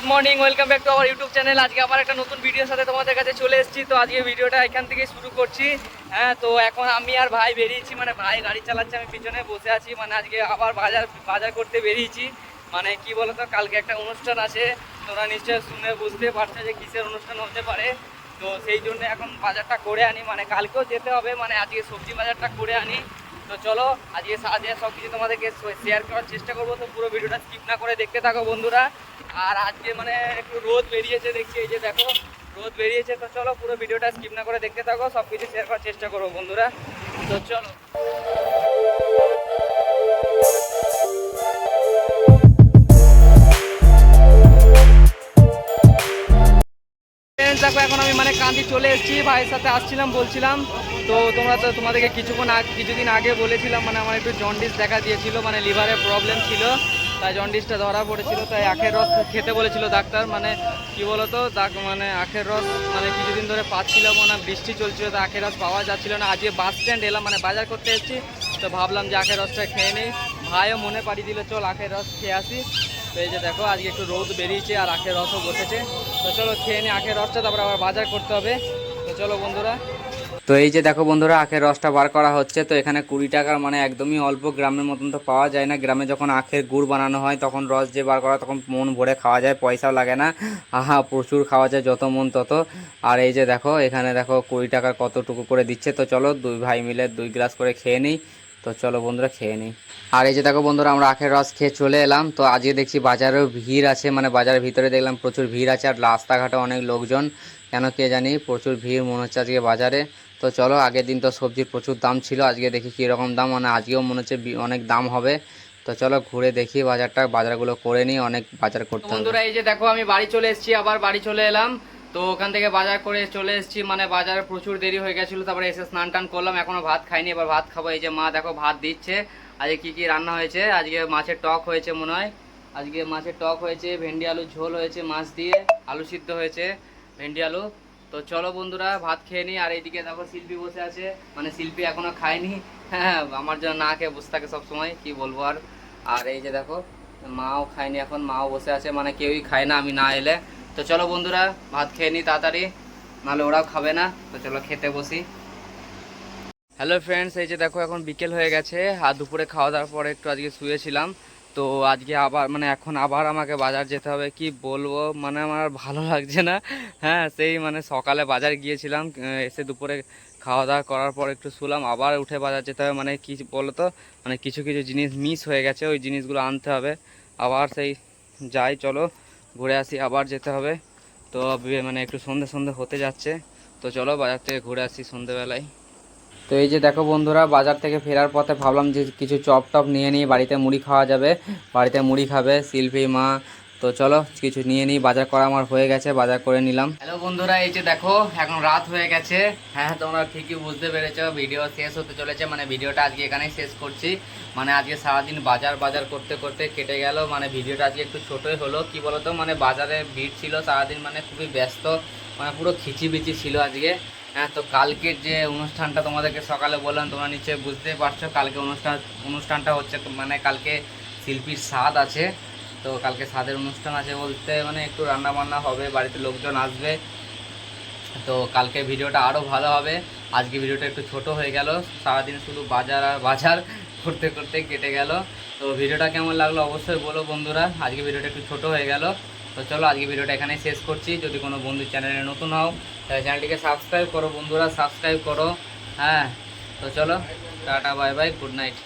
Good morning welcome back to our YouTube channel আজকে আমার একটা নতুন ভিডিওর সাথে তোমাদের কাছে চলে এসেছি। তো আজকে ভিডিওটা এখান থেকে শুরু করছি। হ্যাঁ তো এখন আমি আর ভাই বেরিয়েছি। মানে ভাই গাড়ি চালাচ্ছে, আমি পিছনে বসে আছি। মানে আজকে আবার বাজার বাজার করতে বেরিয়েছি। মানে কি বলতো, কালকে একটা অনুষ্ঠান আছে। তোমরা নিশ্চয়ই শুনে বুঝতে পারছ যে কিসের অনুষ্ঠান হতে পারে। তো সেই জন্য এখন বাজারটা করে আনি। মানে কালকেও যেতে হবে। মানে আজকে সবজি বাজারটা করে আনি। তো চলো, আজকে আজকে সব কিছু তোমাদেরকে শেয়ার করার চেষ্টা করব, তো পুরো ভিডিওটা স্কিপ না করে দেখতে থাকো বন্ধুরা। আর আজকে মানে একটু রোদ বেরিয়েছে, দেখছি এই যে দেখো, রোদ বেরিয়েছে, তো চলো পুরো ভিডিওটা স্কিপ না করে দেখতে থাকো সব কিছু শেয়ার করার চেষ্টা করব বন্ধুরা। তো চলো। দেখো, এখন আমি মানে কান্দি চলে এসেছি, ভাইয়ের সাথে আসছিলাম, বলছিলাম। তো তোমরা তো তোমাদেরকে কিছুক্ষণ কিছুদিন আগে বলেছিলাম মানে আমার একটু জন্ডিস দেখা দিয়েছিল মানে লিভারের প্রবলেম ছিল। তাই জন্ডিসটা ধরা পড়েছিল, তাই আখের রস খেতে বলেছিল ডাক্তার মানে কি বলতো মানে আখের রস মানে কিছুদিন ধরে পাচ্ছিলাম না, বৃষ্টি চলছিল তো আখের রস পাওয়া যাচ্ছিল না। আজকে বাস স্ট্যান্ড এলাম মানে বাজার করতে এসেছি, তো ভাবলাম যে আখের রসটা খেয়ে নিই। ভাইও মনে পাড়িয়ে দিল, চল আখের রস খেয়ে আসি। তো এই যে দেখো, আজকে একটু রোদ বেরিয়েছে আর আখের রসও বসেছে। তো চলো খেয়ে নিই আখের রসটা, তারপর আবার বাজার করতে হবে। তো চলো বন্ধুরা। তো এই যে দেখো বন্ধুরা, আখের রসটা বার করা হচ্ছে। তো এখানে কুড়ি টাকার মানে একদমই অল্প গ্রামের মতন তো পাওয়া যায় না। গ্রামে যখন আখের গুড় বানানো হয়, তখন রস যে বার করা, তখন মন ভরে খাওয়া যায়, পয়সাও লাগে না। আহা, প্রচুর খাওয়া যায়, যত মন তত। আর এই যে দেখো, এখানে দেখো কুড়ি টাকার কতটুকু করে দিচ্ছে। তো চলো দুই ভাই মিলে দুই গ্লাস করে খেয়ে নিই। তো চলো বন্ধুরা খেয়ে নিই আর এই যে দেখো বন্ধুরা আমরা আখের রস খেয়ে চলে এলাম। তো আজকে দেখছি বাজারেও ভিড় আছে মানে বাজারের ভিতরে দেখলাম প্রচুর ভিড় আছে আর রাস্তাঘাটে অনেক লোকজন। কেন কে জানি প্রচুর ভিড় মনে হচ্ছে আজকে বাজারে। তো চলো আগের দিন তো সবজির প্রচুর দাম ছিল আজকে দেখি কীরকম দাম মানে আজকেও মনে হচ্ছে অনেক দাম হবে। তো চলো ঘুরে দেখি বাজারটা বাজারগুলো করে নিই অনেক বাজার করতে বন্ধুরা এই যে দেখো আমি বাড়ি চলে এসেছি আবার বাড়ি চলে এলাম। তো ওখান থেকে বাজার করে চলে এসেছি মানে বাজারে প্রচুর দেরি হয়ে গেছিল, তারপরে এসে স্নান টান করলাম, এখনও ভাত খাইনি, এবার ভাত খাব, এই যে মা দেখো ভাত দিচ্ছে, আজকে কি কি রান্না হয়েছে, আজকে মাছের টক হয়েছে মনে হয়, আজকে মাছের টক হয়েছে, ভেন্ডি আলু ঝোল হয়েছে, মাছ দিয়ে আলু সিদ্ধ হয়েছে, ভেন্ডি আলু, তো চলো বন্ধুরা ভাত খেয়ে নিই, আর এইদিকে দেখো শিল্পী বসে আছে মানে শিল্পী এখনও খায়নি হ্যাঁ আমার জন্য না খেয়ে বসে থাকে সবসময়, কি বলব আর আর এই যে দেখো, মাও খায়নি এখন, মাও বসে আছে মানে কেউই খায় না, আমি না এলে তো চলো বন্ধুরা, ভাত খেয়ে নিই তাড়াতাড়ি, নাহলে ওরাও খাবে না, তো চলো খেতে বসি। হ্যালো ফ্রেন্ডস এই যে দেখো এখন বিকেল হয়ে গেছে, আর দুপুরে খাওয়া দাওয়ার পরে একটু আজকে শুয়েছিলাম, তো আজকে আবার মানে এখন আবার আমাকে বাজার যেতে হবে, কি বলব মানে আমার ভালো লাগছে না হ্যাঁ সেই মানে সকালে বাজার গিয়েছিলাম এসে দুপুরে খাওয়া দাওয়া করার পর একটু শুলাম, আবার উঠে বাজার যেতে হবে মানে কি বলতো মানে কিছু কিছু জিনিস মিস হয়ে গেছে, ওই জিনিসগুলো আনতে হবে, আবার সেই যাই, চলো। ঘুরে আসি, আবার যেতে হবে। তো মানে একটু সন্ধে সন্ধে হতে যাচ্ছে। তো চলো বাজার থেকে ঘুরে আসি সন্ধেবেলায়। তো এই যে দেখো বন্ধুরা, বাজার থেকে ফেরার পথে ভাবলাম যে কিছু চপ টপ নিয়ে নিই, বাড়িতে মুড়ি খাওয়া যাবে। বাড়িতে মুড়ি খাবে শিল্পী মা তো চলো কিছু নিয়ে নিই, বাজার করা আমার হয়ে গেছে, বাজার করে নিলাম। হ্যালো বন্ধুরা, এই যে দেখো, এখন রাত হয়ে গেছে। হ্যাঁ তোমরা ঠিকই বুঝতে পেরেছ, ভিডিও শেষ হতে চলেছে মানে ভিডিওটা আজকে এখানেই শেষ করছি। মানে আজকে সারাদিন বাজার বাজার করতে করতে কেটে গেল মানে ভিডিওটা আজকে একটু ছোটোই হলো। কি বলতো মানে বাজারে ভিড় ছিল, সারাদিন মানে খুবই ব্যস্ত মানে পুরো খিচিবিচি ছিল আজকে। হ্যাঁ তো কালকের যে অনুষ্ঠানটা তোমাদেরকে সকালে বললাম, তোমরা নিশ্চয়ই বুঝতেই পারছ, কালকে অনুষ্ঠান, অনুষ্ঠানটা হচ্ছে মানে কালকে শিল্পীর স্বাদ আছে। তো কালকে স্বাদের অনুষ্ঠান আছে বলতে মানে একটু রান্না বান্না হবে, বাড়িতে লোকজন আসবে। তো কালকে ভিডিওটা আরও ভালো হবে। আজকে ভিডিওটা একটু ছোট হয়ে গেল। সারাদিন শুধু বাজার আর বাজার করতে করতে কেটে গেল। তো ভিডিওটা কেমন লাগল অবশ্যই বলো বন্ধুরা। আজকে ভিডিওটা একটু ছোট হয়ে গেল। তো চলো আজকে ভিডিওটা এখানে শেষ করছি। যদি কোনো বন্ধু চ্যানেলে নতুন হও, তাহলে চ্যানেলটিকে সাবস্ক্রাইব করো বন্ধুরা, সাবস্ক্রাইব করো। হ্যাঁ তো চলো, tata, bye bye, good night.